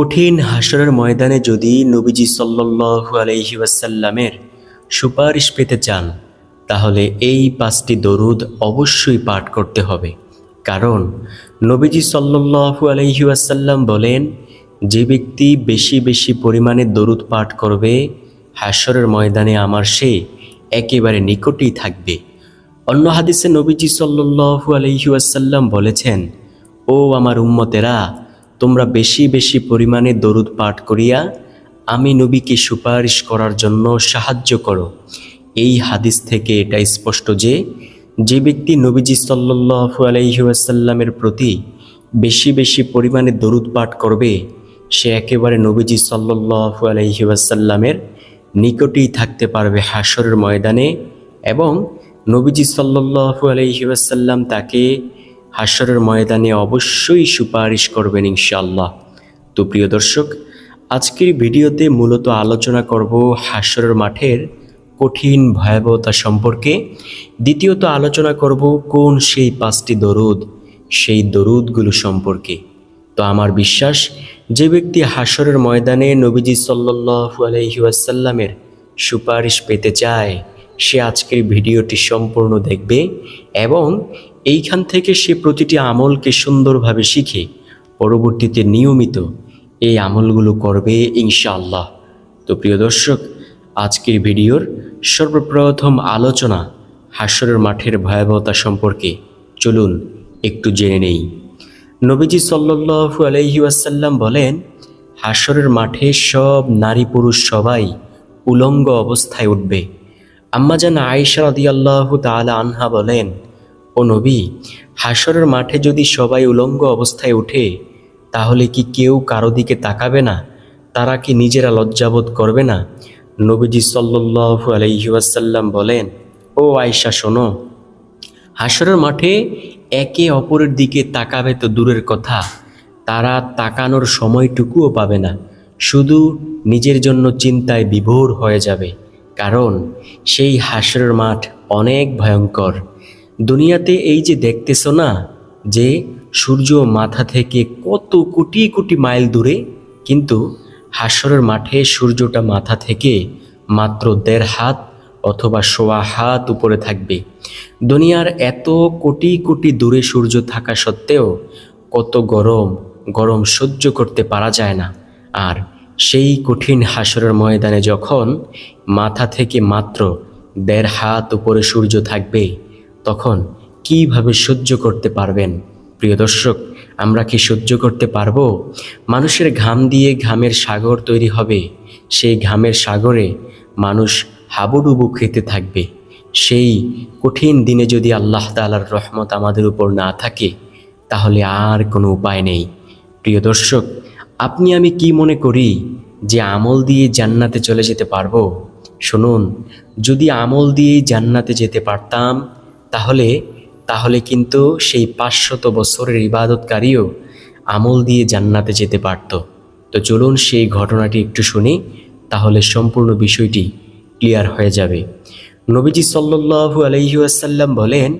কঠিন হাসরের ময়দানে যদি নবীজি সাল্লাল্লাহু আলাইহি ওয়াসাল্লামের সুপারিশ পেতে চান, তাহলে এই পাঁচটি দরুদ অবশ্যই পাঠ করতে হবে। কারণ নবীজি সাল্লাল্লাহু আলাইহি ওয়াসাল্লাম বলেন, যে ব্যক্তি বেশি বেশি পরিমাণে দরুদ পাঠ করবে, হাসরের ময়দানে আমার সে একেবারে নিকটেই থাকবে। অন্য হাদিসে নবীজি সাল্লাল্লাহু আলাইহি ওয়াসাল্লাম বলেছেন, ও আমার উম্মতেরা তোমরা বেশি বেশি পরিমাণে দরুদ পাঠ করিয়া আমি নবীকে সুপারিশ করার জন্য সাহায্য করো। এই হাদিস থেকে এটা স্পষ্ট যে যে ব্যক্তি নবীজি সাল্লাল্লাহু আলাইহি ওয়াসাল্লামের প্রতি বেশি বেশি পরিমাণে দরুদ পাঠ করবে, সে একেবারে নবীজি সাল্লাল্লাহু আলাইহি ওয়াসাল্লামের নিকটেই থাকতে পারবে হাসরের ময়দানে এবং নবীজি সাল্লাল্লাহু আলাইহি ওয়াসাল্লাম তাকে হাসরের ময়দানে অবশ্যই সুপারিশ করবেন ইনশাল্লাহ তো প্রিয় দর্শক, আজকের ভিডিওতে মূলত আলোচনা করব হাসরের মাঠের কঠিন ভয়াবহতা সম্পর্কে। দ্বিতীয়ত আলোচনা করব কোন সেই পাঁচটি দরুদ, সেই দরুদগুলো সম্পর্কে। তো আমার বিশ্বাস, যে ব্যক্তি হাসরের ময়দানে নবীজি সাল্লাল্লাহু আলাইহি ওয়াসাল্লামের সুপারিশ পেতে চায়, সে আজকের ভিডিওটি সম্পূর্ণ দেখবে এবং এইখান থেকে সে প্রতিটি আমলকে সুন্দরভাবে শিখে, পরবর্তীতে নিয়মিত এই আমলগুলো করবে ইনশাআল্লাহ। তো প্রিয় দর্শক, আজকের ভিডিওর সর্বপ্রথম আলোচনা হাসরের মাঠের ভয়াবহতা সম্পর্কে চলুন একটু জেনে নেই। নবীজি সাল্লাল্লাহু আলাইহি ওয়াসাল্লাম বলেন হাসরের মাঠে সব নারী পুরুষ সবাই উলঙ্গ অবস্থায় উঠবে। আম্মাজান আয়েশা রাদিয়াল্লাহু তাআলা আনহা বলেন ও নবী, হাসরের মাঠে যদি সবাই উলঙ্গ অবস্থায় ওঠে তাহলে কি কেউ কারও দিকে তাকাবে না? তারা কি নিজেরা লজ্জাবোধ করবে না? নবীজি সাল্লাল্লাহু আলাইহি ওয়াসাল্লাম বলেন, ও আয়েশা, শোনো, হাসরের মাঠে একে অপরের দিকে তাকাবে তো দূরের কথা। তারা তাকানোর সময়টুকুও পাবে না। শুধু নিজের জন্য চিন্তায় বিভোর হয়ে যাবে। কারণ সেই হাসরের মাঠ অনেক ভয়ঙ্কর। দুনিয়াতে এই যে দেখতেছো না, যে সূর্য মাথা থেকে কত কোটি কোটি মাইল দূরে, কিন্তু হাসরের মাঠে সূর্যটা মাথা থেকে মাত্র দেড় হাত অথবা সোয়া হাত উপরে থাকবে। দুনিয়ার এত কোটি কোটি দূরে সূর্য থাকা সত্ত্বেও কত গরম গরম সহ্য করতে পারা যায় না। আর সেই কঠিন হাসরের ময়দানে যখন মাথা থেকে মাত্র দেড় হাত উপরে সূর্য থাকবে তখন কীভাবে সহ্য করতে পারবেন? প্রিয় দর্শক, আমরা কি সহ্য করতে পারব? মানুষের ঘাম দিয়ে ঘামের সাগর তৈরি হবে। সেই ঘামের সাগরে মানুষ হাবুডুবু খেতে থাকবে। সেই কঠিন দিনে যদি আল্লাহ তালার রহমত আমাদের উপর না থাকে, তাহলে আর কোনো উপায় নেই। প্রিয় দর্শক, আপনি আমি কি মনে করি যে আমল দিয়ে জান্নাতে চলে যেতে পারব? শুনুন, যদি আমল দিয়েই জান্নাতে যেতে পারতাম তাহলে তাহলে কিন্তু সেই পাঁচশত বছরের ইবাদতকারীও আমল দিয়ে জান্নাতে যেতে পারত। তো চলুন সেই ঘটনাটি একটু শুনি, তাহলে সম্পূর্ণ বিষয়টি ক্লিয়ার হয়ে যাবে। নবীজি সাল্লু আলহিউসাল্লাম বলেন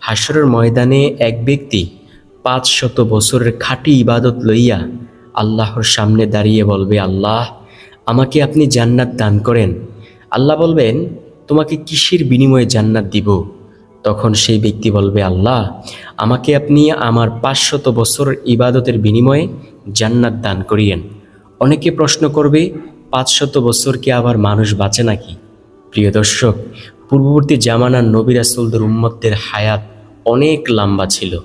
হাসরের ময়দানে এক ব্যক্তি পাঁচ শত বছরের খাঁটি ইবাদত লইয়া আল্লাহর সামনে দাঁড়িয়ে বলবে, আল্লাহ, আমাকে আপনি জান্নাত দান করেন। আল্লাহ বলবেন, তোমাকে কিসের বিনিময়ে জান্নাত দিব? তখন সেই ব্যক্তি বলবে, আল্লাহ, আমাকে আপনি আমার পাঁচশত বছর ইবাদতের বিনিময়ে জান্নাত দান করিয়েন। অনেকে প্রশ্ন করবে, পাঁচশত বছর কি আবার মানুষ বাঁচে নাকি? প্রিয় দর্শক, পূর্ববর্তী জামানার নবী রাসুলদের উম্মতদের হায়াত অনেক লম্বা ছিল।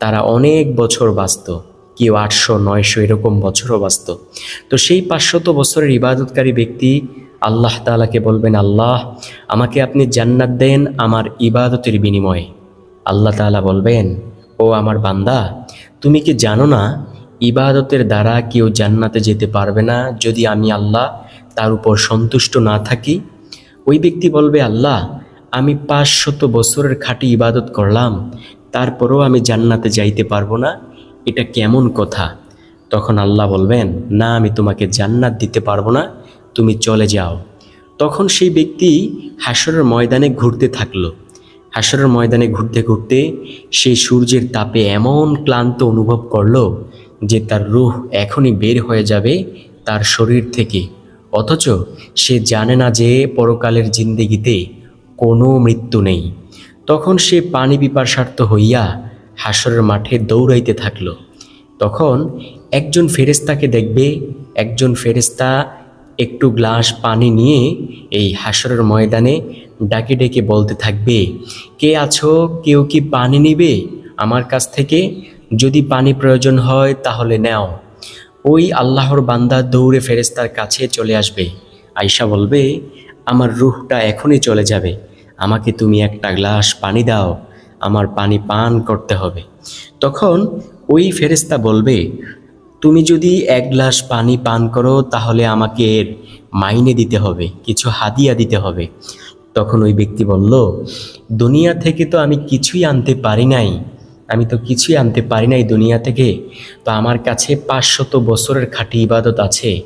তারা অনেক বছর বাঁচত, কেউ আটশো, নয়শো এরকম বছরও বাঁচত। তো সেই পাঁচশত বছরের ইবাদতকারী ব্যক্তি আল্লাহ তালাকে বলবেন, আল্লাহ, আমাকে আপনি জান্নাত দেন আমার ইবাদতের বিনিময়ে। আল্লাহ তালা বলবেন, ও আমার বান্দা, তুমি কি জানো না, ইবাদতের দ্বারা কেউ জান্নাতে যেতে পারবে না যদি আমি আল্লাহ তার উপর সন্তুষ্ট না থাকি? ওই ব্যক্তি বলবে, আল্লাহ, আমি পাঁচশত বছরের খাঁটি ইবাদত করলাম, তারপরেও আমি জান্নাতে যাইতে পারব না, এটা কেমন কথা? তখন আল্লাহ বলবেন, না, আমি তোমাকে জান্নাত দিতে পারব না তুমি চলে যাও। তখন সেই ব্যক্তি হাসরের ময়দানে ঘুরতে থাকল। হাসরের ময়দানে ঘুরতে ঘুরতে সেই সূর্যের তাপে এমন ক্লান্ত অনুভব করল যে তার রুহ এখনই বের হয়ে যাবে তার শরীর থেকে। অথচ সে জানে না যে পরকালের জিন্দেগিতে কোনো মৃত্যু নেই। তখন সে পানি পিপাসার্থ হইয়া হাসরের মাঠে দৌড়াইতে থাকল। তখন একজন ফেরেস্তাকে দেখবে, একজন ফেরেস্তা একটু গ্লাস পানি নিয়ে এই হাসরের ময়দানে ডাকে ডেকে বলতে থাকবে, কে আছো? কেউ কি পানি নিবে? আমার কাছ থেকে যদি পানি প্রয়োজন হয় তাহলে নাও। ওই আল্লাহর বান্দা দৌড়ে ফেরেস্তার কাছে চলে আসবে। আয়শা বলবে, আমার রুহটা এখনই চলে যাবে। আমাকে তুমি একটা গ্লাস পানি দাও, আমার পানি পান করতে হবে। তখন ওই ফেরেস্তা বলবে তুমি যদি এক গ্লাস পানি পান করো, তাহলে আমাকে এর মাইনে দিতে হবে, কিছু হাদিয়া দিতে হবে। তখন ওই ব্যক্তি বলল, দুনিয়া থেকে তো আমি কিছুই আনতে পারি নাই। আমি তো কিছুই আনতে পারি নাই দুনিয়া থেকে। তো আমার কাছে পাঁচশত বছরের খাঁটি ইবাদত আছে।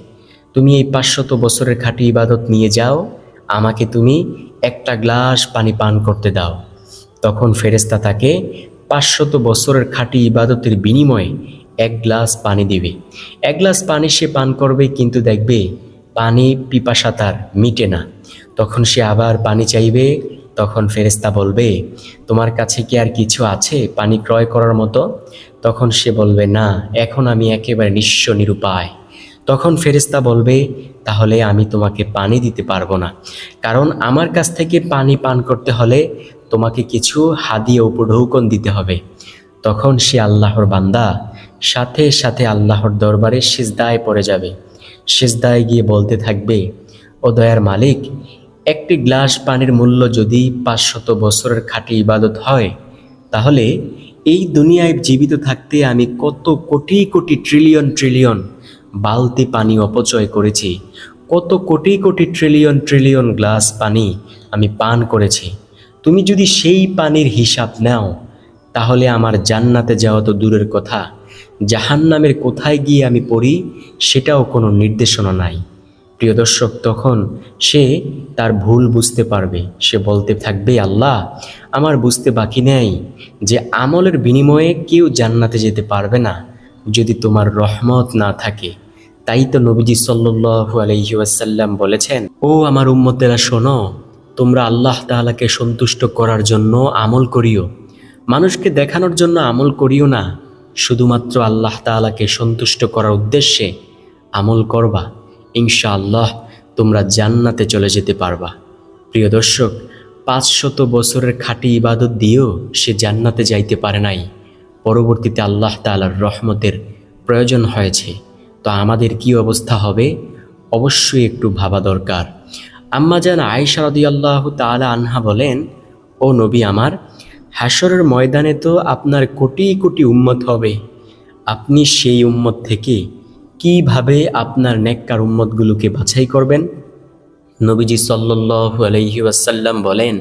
তুমি এই পাঁচশত বছরের খাঁটি ইবাদত নিয়ে যাও। আমাকে তুমি একটা গ্লাস পানি পান করতে দাও। তখন ফেরেস্তা তাকে পাঁচশত বছরের খাঁটি ইবাদতের বিনিময়ে এক গ্লাস পানি দিবে। এক গ্লাস পানি সে পান করবে, কিন্তু দেখবে পানি পিপাসা তার মিটে না। তখন সে আবার পানি চাইবে, তখন ফেরেস্তা বলবে, তোমার কাছে কি আর কিছু আছে পানি ক্রয় করার মতো? তখন সে বলবে, না, এখন আমি একেবারে নিঃস্ব নিরুপায়। তখন ফেরেস্তা বলবে, তাহলে আমি তোমাকে পানি দিতে পারব না। কারণ আমার কাছ থেকে পানি পান করতে হলে তোমাকে কিছু হাদিয়া উপঢৌকন দিতে হবে। তখন সে আল্লাহর বান্দা সাথে সাথে আল্লাহর দরবারে সিজদায় পড়ে যাবে। সিজদায় গিয়ে বলতে থাকবে, ও দয়ার মালিক, একটি গ্লাস পানির মূল্য যদি পাঁচশত বছরের খাঁটি ইবাদত হয়, তাহলে এই দুনিয়ায় জীবিত থাকতে আমি কত কোটি কোটি ট্রিলিয়ন ট্রিলিয়ন বালতি পানি অপচয় করেছি, কত crore crore trillion trillion glass পানি আমি পান করেছি। তুমি যদি সেই পানির হিসাব নাও, তাহলে আমার জান্নাতে যাওয়া তো দূরের কথা জাহান্নামের কোথায় গিয়ে আমি পড়ি সেটাও কোনো নির্দেশনা নাই। প্রিয় দর্শক, তখন সে তার ভুল বুঝতে পারবে। সে বলতে থাকবে, আল্লাহ, আমার বুঝতে বাকি নেই যে আমলের বিনিময়ে কেউ জান্নাতে যেতে পারবে না যদি তোমার রহমত না থাকে। তাই তো নবীজি সাল্লু আলহি ওয়াসাল্লাম বলেছেন, ও আমার উম্মতেরা, শোনো, তোমরা আল্লাহ তাআলাকে সন্তুষ্ট করার জন্য আমল করিও। মানুষকে দেখানোর জন্য আমল করিও না। শুধুমাত্র আল্লাহ তাআলাকে সন্তুষ্ট করার উদ্দেশ্যে আমল করবা ইনশা আল্লাহ তোমরা জান্নাতে চলে যেতে পারবা। প্রিয় দর্শক, পাঁচশত বছরের খাঁটি ইবাদত দিয়েও সে জান্নাতে যাইতে পারে নাই। পরবর্তীতে আল্লাহ তাআলার রহমতের প্রয়োজন হয়েছে। তো আমাদের কি অবস্থা হবে? অবশ্যই একটু ভাবা দরকার। আম্মা জান আয়েশা রাদিয়াল্লাহু তাআলা আনহা বলেন, ও নবী আমার হাসরের ময়দানে তো আপনার কোটি কোটি উম্মত হবে। আপনি সেই উম্মত থেকে কীভাবে আপনার নেককার উম্মতগুলোকে বাছাই করবেন? নবীজি সাল্লু আলহি বলেন,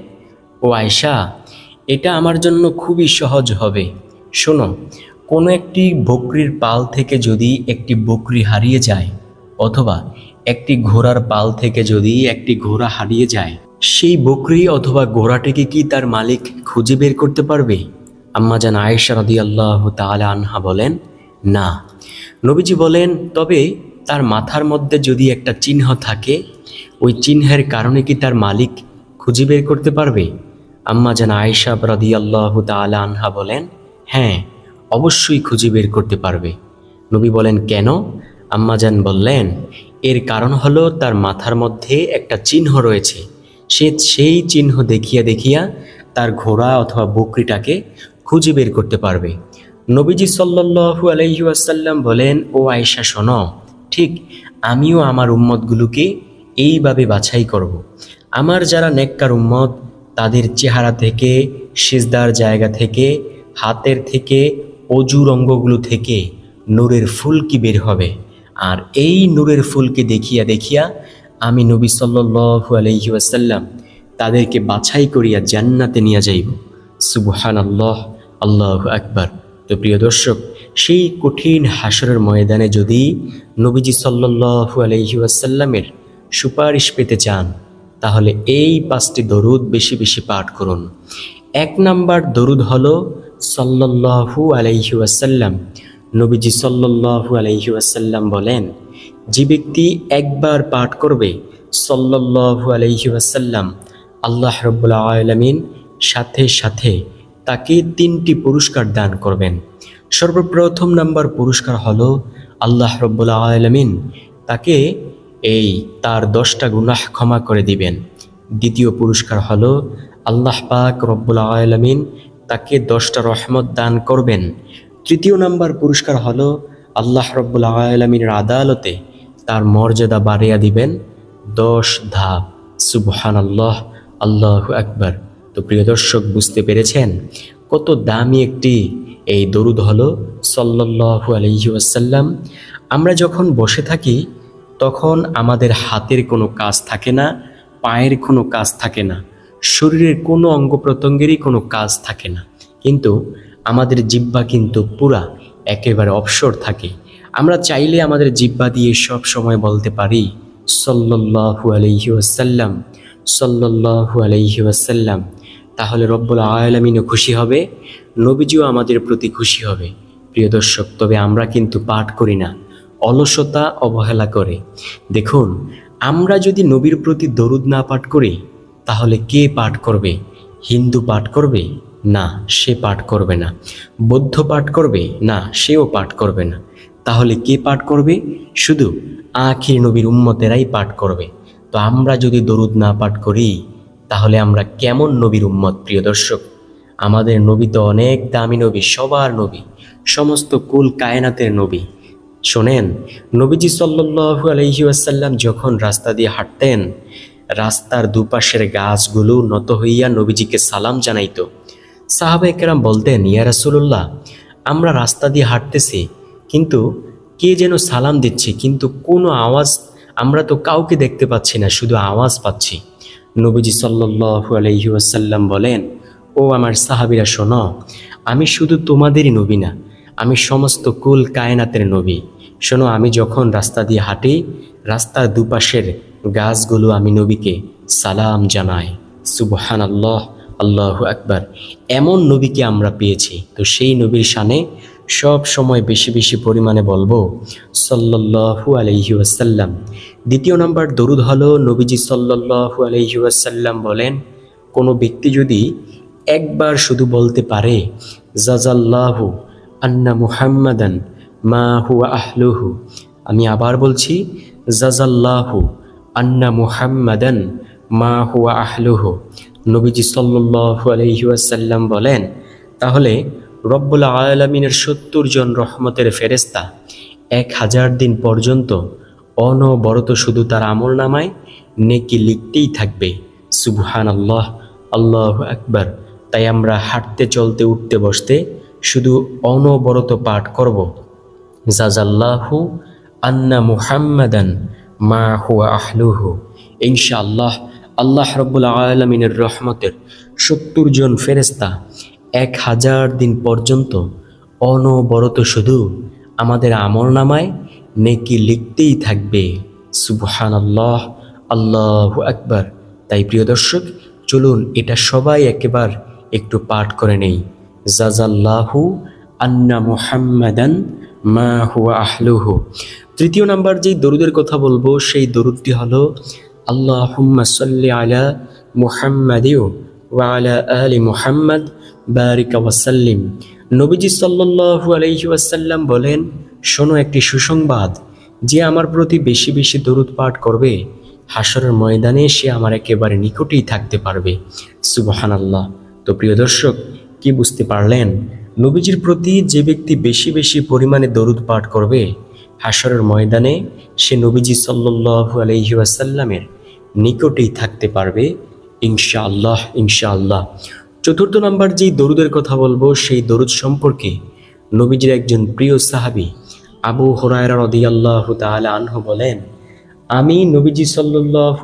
ও আয়শা, এটা আমার জন্য খুবই সহজ হবে। শোনো, কোনো একটি বকরির পাল থেকে যদি একটি বকরি হারিয়ে যায়, অথবা একটি ঘোড়ার পাল থেকে যদি একটি ঘোড়া হারিয়ে যায় সেই বকরি অথবা ঘোড়াটিকে কি তার মালিক খুঁজে বের করতে পারবে? আম্মা জান আয়েশা রাদি আল্লাহ তাআলা আনহা বলেন, না। নবীজি বলেন, তবে তার মাথার মধ্যে যদি একটা চিহ্ন থাকে, ওই চিহ্নের কারণে কি তার মালিক খুঁজে বের করতে পারবে? আম্মা জান আয়েশা রাদি আল্লাহ তাআলা আনহা বলেন হ্যাঁ অবশ্যই খুঁজে বের করতে পারবে। নবী বলেন, কেন? আম্মা আম্মাজান বললেন, এর কারণ হলো তার মাথার মধ্যে একটা চিহ্ন রয়েছে। সে সেই চিহ্ন দেখিয়া দেখিয়া তার ঘোড়া অথবা বকরিটাকে খুঁজে বের করতে পারবে নবীজি সাল্লু আলহি আসাল্লাম বলেন, ও আয়েশা, শোনো, ঠিক আমিও আমার উম্মতগুলোকে এইভাবে বাছাই করব। আমার যারা নেককার উম্মত, তাদের চেহারা থেকে, সিজদার জায়গা থেকে, হাতের থেকে, অজুর অঙ্গগুলো থেকে নূরের ফুলকি বের হবে আর এই নূরের ফুলকে দেখিয়া দেখিয়া আমি নবী সাল্লু আলহি আসাল্লাম তাদেরকে বাছাই করিয়া জান্নাতে নিয়ে যাইব। সুবহান আল্লাহ আল্লাহ আকবার। তো প্রিয় দর্শক, সেই কঠিন হাসরের ময়দানে যদি নবীজি সাল্লু আলহি আসাল্লামের সুপারিশ পেতে চান, তাহলে এই পাঁচটি দরুদ বেশি বেশি পাঠ করুন। এক নাম্বার দরুদ হলো আলাইহি ওয়াসাল্লাম। নবীজি আলাইহি ওয়াসাল্লাম বলেন যে ব্যক্তি একবার পাঠ করবে, সাল্লাল্লাহু আলাইহি ওয়াসাল্লাম, আল্লাহ রব্বুল আলামিন সাথে সাথে তাকে তিনটি পুরস্কার দান করবেন। সর্বপ্রথম নাম্বার পুরস্কার হলো আল্লাহ রব্বুল আলামিন তাকে এই তার দশটা গুনাহ ক্ষমা করে দিবেন। দ্বিতীয় পুরস্কার হলো আল্লাহ পাক রব্বুল আলামিন তাকে দশটা রহমত দান করবেন। তৃতীয় নাম্বার পুরস্কার হলো আল্লাহ রব্বুল আলমিনের আদালতে তার মর্যাদা বাড়িয়ে দিবেন। দশ ধাপ। সুবহান আল্লাহ আল্লাহ আকবার। তো প্রিয় দর্শক, বুঝতে পেরেছেন কত দামি একটি এই দরুদ হলো সাল্লাহু আলহি আসাল্লাম আমরা যখন বসে থাকি, তখন আমাদের হাতের কোনো কাজ থাকে না, পায়ের কোনো কাজ থাকে না, শরীরের কোনো অঙ্গ প্রত্যঙ্গেরই কোনো কাজ থাকে না। কিন্তু আমাদের জিব্বা কিন্তু পুরা একেবারে অবসর থাকে। আমরা চাইলে আমাদের জিব্বা দিয়ে সব সময় বলতে পারি সল্লাহু আলহি ওয়াসাল্লাম সল্লাহু আলহি ওয়াসাল্লাম। তাহলে রব্বুল আয়ালামিনও খুশি হবে, নবীজিও আমাদের প্রতি খুশি হবে। প্রিয় দর্শক, তবে আমরা কিন্তু পাঠ করি না, অলসতা অবহেলা করে। দেখুন, আমরা যদি নবীর প্রতি দরুদ না পাঠ করি, তাহলে কে পাঠ করবে? হিন্দু পাঠ করবে? না, সে পাঠ করবে না। বৌদ্ধ পাঠ করবে? না, সেও পাঠ করবে না। তাহলে কে পাঠ করবে? শুধু আখির নবীর উম্মতেরাই পাঠ করবে। তো আমরা যদি দরুদ না পাঠ করি, তাহলে আমরা কেমন নবীর উম্মত, প্রিয় দর্শক? আমাদের নবী তো অনেক দামি নবী, সবার নবী, সমস্ত কুল কায়নাতের নবী। শোনেন, নবীজি সাল্লু আলহি আসাল্লাম যখন রাস্তা দিয়ে হাঁটতেন, রাস্তার দুপাশের গাছগুলো নত হইয়া নবীজিকে সালাম জানাইত। সাহাবা একরাম বলতেন, ইয়া রাসুল্লাহ আমরা রাস্তা দিয়ে হাঁটতেছি কিন্তু কে যেন সালাম দিচ্ছে, কিন্তু কোনো আওয়াজ আমরা তো কাউকে দেখতে পাচ্ছি না, শুধু আওয়াজ পাচ্ছি। নবীজি সাল্লু আলহি আসাল্লাম বলেন, ও আমার সাহাবিরা, শোনো, আমি শুধু তোমাদেরই নবী না, আমি সমস্ত কুল কায়নাতের নবী। শোনো, আমি যখন রাস্তা দিয়ে হাঁটি, রাস্তার দুপাশের গাছগুলো আমি নবীকে সালাম জানাই। সুবহান আল্লাহ আল্লাহ আকবার। এমন নবীকে আমরা পেয়েছি। তো সেই নবীর শানে সব সময় বেশি বেশি পরিমাণে বলব সাল্লাহু আলহি আসাল্লাম দ্বিতীয় নম্বর দরুদ হলো, নবীজি সাল্লাহু আলহি বলেন, কোনো ব্যক্তি যদি একবার শুধু বলতে পারে, জাজাল্লাহু আন্না মুহাম্মাদান মা হুয়া আহলুহু আমি আবার বলছি, জাজাল্লাহু আন্না মুহাম্মাদান মা হুয়া আহলুহু নবীজি সাল্লু আলহিউসাল্লাম বলেন। তাহলে রব্বুল আলমিনের সত্তর জন রহমতের ফেরেস্তা এক হাজার দিন পর্যন্ত অনবরত শুধু তার আমল নামায়, নেকি লিখতেই থাকবে। সুবহান আল্লাহ আল্লাহ আকবার। তাই আমরা হাঁটতে, চলতে, উঠতে, বসতে শুধু অনবরত পাঠ করব। জাজাল্লাহু আন্না মুহাম্মাদান মা হুয়া আহলুহু। ইনশাআল্লাহ, আল্লাহ রব্বুল আলমিনের রহমতের সত্তর জন ফেরেস্তা এক হাজার দিন পর্যন্ত অনবরত শুধু আমাদের আমল নামায় নেকি লিখতেই থাকবে। সুবহান আল্লাহ আল্লাহ আকবার। তাই প্রিয় দর্শক, চলুন এটা সবাই একেবার একটু পাঠ করে নেই। জাজাল্লাহু আন্না মুহাম্মাদান মা হুয়া আহলুহু। তৃতীয় নাম্বার যেই দরুদের কথা বলব, সেই দরুদটি হলো, আল্লাহুম্মা সাল্লি আলা মুহাম্মাদিও ওয়া আলা আলি মুহাম্মদ বারিকা ওয়াসাল্লিম। নবীজি সাল্লাল্লাহু আলাইহি ওয়াসাল্লাম বলেন, শোনো একটি সুসংবাদ। যে আমার প্রতি বেশি বেশি দরুদ পাঠ করবে হাসরের ময়দানে সে আমার একেবারে নিকটেই থাকতে পারবে। সুবহান আল্লাহ তো প্রিয় দর্শক, কি বুঝতে পারলেন? নবীজির প্রতি যে ব্যক্তি বেশি বেশি পরিমাণে দরুদ পাঠ করবে হাসরের ময়দানে সে নবীজি সাল্লু আলহি ওয়াসাল্লামের নিকটেই থাকতে পারবে, ইনশাআল্লাহ ইনশাআল্লাহ। চতুর্থ নাম্বার যেই দরুদের কথা বলব, সেই দরুদ সম্পর্কে নবীজির একজন প্রিয় সাহাবি আবু হরায়রা রদি আল্লাহ আনহু বলেন, আমি নবীজি সাল্লু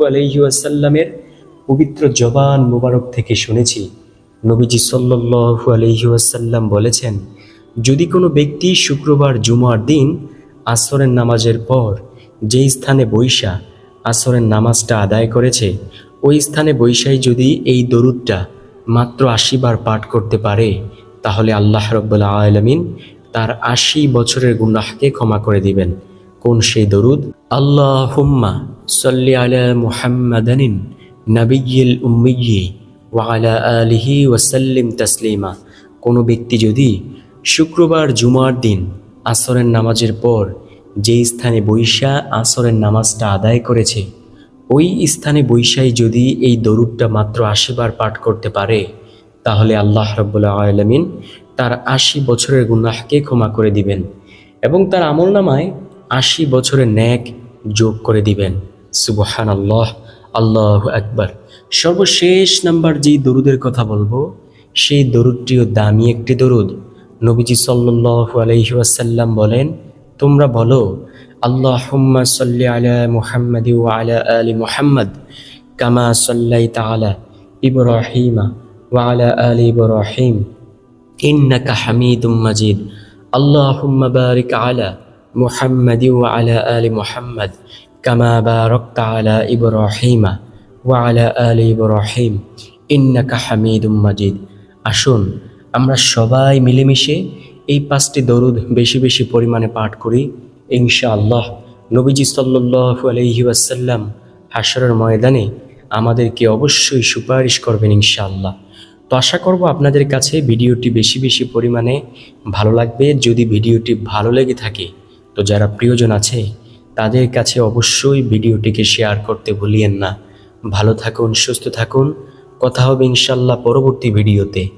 আলহি ওয়াসাল্লামের পবিত্র জবান মুবারক থেকে শুনেছি। নবীজি সাল্লু আলহি ওয়াসাল্লাম বলেছেন, যদি কোনো ব্যক্তি শুক্রবার জুমার দিন আসরের নামাজের পর যেই স্থানে বৈশা আসরের নামাজটা আদায় করেছে, ওই স্থানে বৈশাই যদি এই দরুদটা মাত্র আশিবার পাঠ করতে পারে, তাহলে আল্লাহ রব্বুল্লা আলমিন তার আশি বছরের গুনাহকে ক্ষমা করে দিবেন। কোন সেই দরুদ? আল্লাহ হুম্মা সাল্লি আলা মুহাম্মাদানিন নাবিয়িল উম্মিগি ওয়া আলা আলিহি ওয়াসাল্লিম তাসলিমা। কোনো ব্যক্তি যদি শুক্রবার জুমার দিন আসরের নামাজের পর যেই স্থানে বৈশা আসরের নামাজটা আদায় করেছে ওই স্থানে বৈশাই যদি এই দরুদটা মাত্র আশিবার পাঠ করতে পারে, তাহলে আল্লাহ রব্বুল্লা আলমিন তার আশি বছরের গুনাহকে ক্ষমা করে দিবেন এবং তার আমল নামায় আশি বছরের ন্যাক যোগ করে দিবেন। সুবহান আল্লাহ আল্লাহ একবার সর্বশেষ নাম্বার যেই দরুদের কথা বলব, সেই দরুদটিও দামি একটি দরুদ। নবীজি সাল্লাল্লাহু আলাইহি ওয়াসাল্লাম বলেন, তোমরা বলো ওয়া আলা আলি মুহাম্মদ কামা সাল্লাইতা আলা ইব্রাহিমা ওয়া আলা আলি ইব্রাহিম ইন্নাকা হামিদুম মাজিদ। আল্লাহুম্মা বারিক আলা মুহাম্মাদি ওয়া আলা আলি মুহাম্মদ কামা বারাকতা আলা ইব্রাহিমা ওয়া আলা আলি ইব্রাহিম ইন্নাকা হামিদুম মাজিদ। আসুন, আমরা সবাই মিলেমিশে এই পাঁচটি দরুদ বেশি বেশি পরিমাণে পাঠ করি। ইনশাআল্লাহ নবীজি সাল্লাল্লাহু আলাইহি ওয়াসাল্লাম হাসরের ময়দানে আমাদেরকে অবশ্যই সুপারিশ করবেন ইনশাআল্লাহ। তো আশা করব আপনাদের কাছে ভিডিওটি বেশি বেশি পরিমাণে ভালো লাগবে। যদি ভিডিওটি ভালো লেগে থাকে, তো যারা প্রিয়জন আছে, তাদের কাছে অবশ্যই ভিডিওটিকে শেয়ার করতে ভুলিয়েন না। ভালো থাকুন, সুস্থ থাকুন। কথা হবে ইনশাল্লাহ পরবর্তী ভিডিওতে।